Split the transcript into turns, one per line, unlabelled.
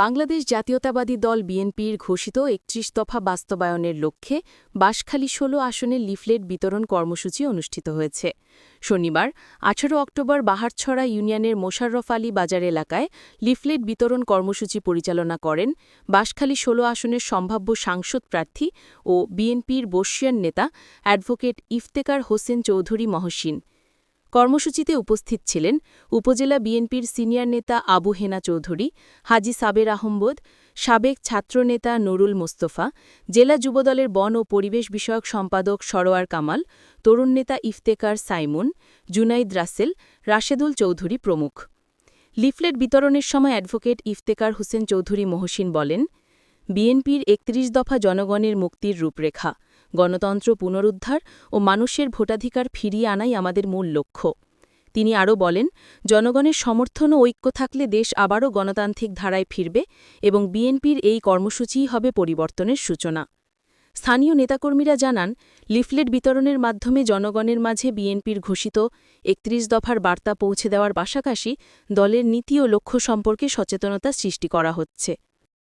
বাংলাদেশ জাতীয়তাবাদী দল বিএনপির ঘোষিত একত্রিশ দফা বাস্তবায়নের লক্ষ্যে বাঁশখালী ১৬ আসনের লিফলেট বিতরণ কর্মসূচি অনুষ্ঠিত হয়েছে। শনিবার ১৮ অক্টোবর বাহারছড়া ইউনিয়নের মোশাররফ আলী বাজার এলাকায় লিফলেট বিতরণ কর্মসূচি পরিচালনা করেন বাঁশখালী ১৬ আসনের সম্ভাব্য সাংসদ প্রার্থী ও বিএনপির বর্ষিয়ান নেতা অ্যাডভোকেট ইফতেকার হোসেন চৌধুরী মহসিন। কর্মসূচিতে উপস্থিত ছিলেন উপজেলা বিএনপির সিনিয়র নেতা আবু হেনা চৌধুরী, হাজি সাবের আহম্মদ, সাবেক ছাত্রনেতা নুরুল মোস্তফা, জেলা যুবদলের বন ও পরিবেশ বিষয়ক সম্পাদক সরোয়ার কামাল, তরুণ নেতা ইফতেকার সাইমুন, জুনাইদ রাসেল, রাশেদুল চৌধুরী প্রমুখ। লিফলেট বিতরণের সময় অ্যাডভোকেট ইফতেকার হোসেন চৌধুরী মহসিন বলেন, বিএনপির একত্রিশ দফা জনগণের মুক্তির রূপরেখা গণতন্ত্র পুনরুদ্ধার ও মানুষের ভোটাধিকার ফিরিয়ে আনাই আমাদের মূল লক্ষ্য। তিনি আরও বলেন, জনগণের সমর্থন ও ঐক্য থাকলে দেশ আবারও গণতান্ত্রিক ধারায় ফিরবে এবং বিএনপির এই কর্মসূচিই হবে পরিবর্তনের সূচনা। স্থানীয় নেতাকর্মীরা জানান, লিফলেট বিতরণের মাধ্যমে জনগণের মাঝে বিএনপির ঘোষিত একত্রিশ দফার বার্তা পৌঁছে দেওয়ার পাশাপাশি দলের নীতি ও লক্ষ্য সম্পর্কে সচেতনতা সৃষ্টি করা হচ্ছে।